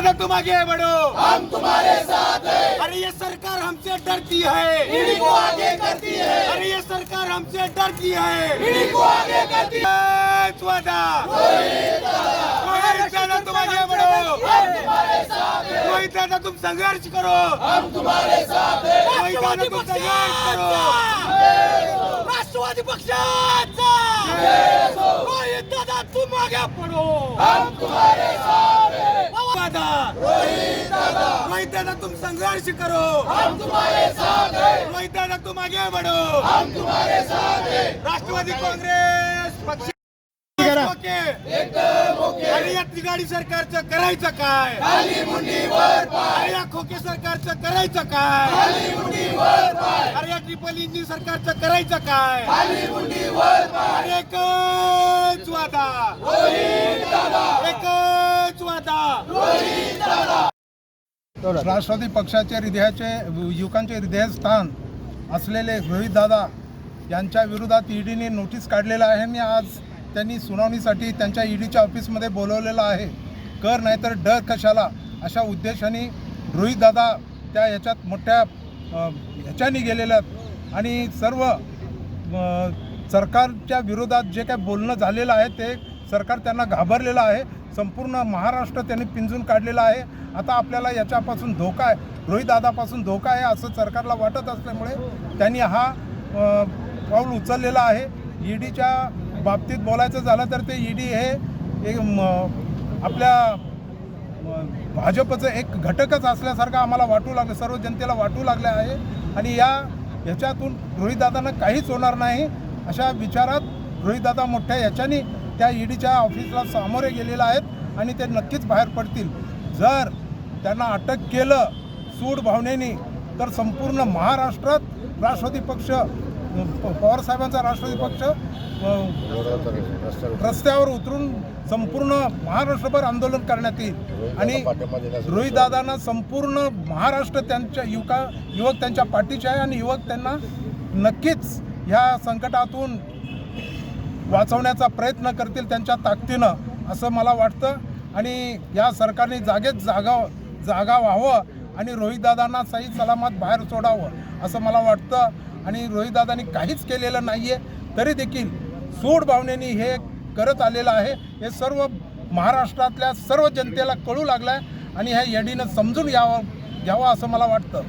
तुम आगे बढ़ो। हम तुम्हारे साथ हैं। अरे ये सरकार हमसे डरती है। ईडी को आगे करती है। अरे ये सरकार हमसे डरती है। ईडी को आगे करती है। वादा रोहित दादा तुम आगे बढ़ो। हम तुम्हारे साथ हैं। रोहित दादा तुम संघर्ष करो। हम तुम्हारे साथ हैं। रोहित दादा तुम संघर्ष करो। राष्ट्रवादी पक्षाचा रोहित दादा तुम आगे बढ़ो। हम तुम्हारे साथ दादा तुम संघर्ष करो। हम तुम्हारे साथ हैं। रोहित दादा तुम आगे बढ़ो। हम तुम्हारे साथ हैं। राष्ट्रवादी काँग्रेस पक्ष ओके। अरे या तिगाडी सरकारचं करायचं काय? अरे या खोके सरकारचं करायचं काय? अरे या ट्रिपल इंजिन सरकारचं करायचं काय? अरे एकच वादा। एकच वादा राष्ट्रवादी पक्षाचे हृदयाचे युवकांचे हृदयस्थान असलेले रोहित दादा यांच्या विरोधात ईडीने नोटीस काढलेलं आहे. आणि आज त्यांनी सुनावणीसाठी त्यांच्या ईडीच्या ऑफिसमध्ये बोलवलेलं आहे. कर नाहीतर डर कशाला? अशा उद्देशाने रोहित दादा त्या ह्याच्यात मोठ्या अ, ह्याच्याने गेलेल्या आणि सर्व सरकारच्या विरोधात जे काय बोलणं झालेलं आहे ते सरकार त्यांना घाबरलेलं आहे. संपूर्ण महाराष्ट्र त्यांनी पिंजून काढलेलं आहे. आता आपल्याला याच्यापासून धोका आहे. रोहितदादापासून धोका आहे असं सरकारला वाटत असल्यामुळे त्यांनी हा पाऊल उचललेला आहे. ईडीच्या बाबतीत बोलायचं झालं तर ते ईडी हे एक आपल्या भाजपचं एक घटकच असल्यासारखं आम्हाला वाटू लागलं. सर्व जनतेला वाटू लागले आहे. आणि या ह्याच्यातून रोहितदादांना काहीच होणार नाही. अशा विचारात रोहितदादा मोठ्या याच्याने त्या ईडीच्या ऑफिसला सामोरे गेलेले आहेत आणि ते नक्कीच बाहेर पडतील. जर त्यांना अटक केलं सूड भावनेनी तर संपूर्ण महाराष्ट्रात राष्ट्रवादी पक्ष पवारसाहेबांचा राष्ट्रवादी पक्ष रस्त्यावर उतरून संपूर्ण महाराष्ट्रभर आंदोलन करण्यात येईल. आणि रोहितदादांना संपूर्ण महाराष्ट्र त्यांच्या युवका युवक त्यांच्या पाठीचे आहे आणि युवक त्यांना नक्कीच ह्या संकटातून वाचवण्याचा प्रयत्न करतील त्यांच्या ताकदीनं असं मला वाटतं. आणि या सरकारने जागेत जागा जागा व्हावं आणि रोहितदादांना सही सलामत बाहेर सोडावं असं मला वाटतं. आणि रोहितदादांनी काहीच केलेलं नाही आहे तरी देखील सूड भावनेने हे करत आलेलं आहे. हे सर्व महाराष्ट्रातल्या सर्व जनतेला कळू लागलं आहे आणि ह्या येडीनं समजून यावं घ्यावं असं मला वाटतं.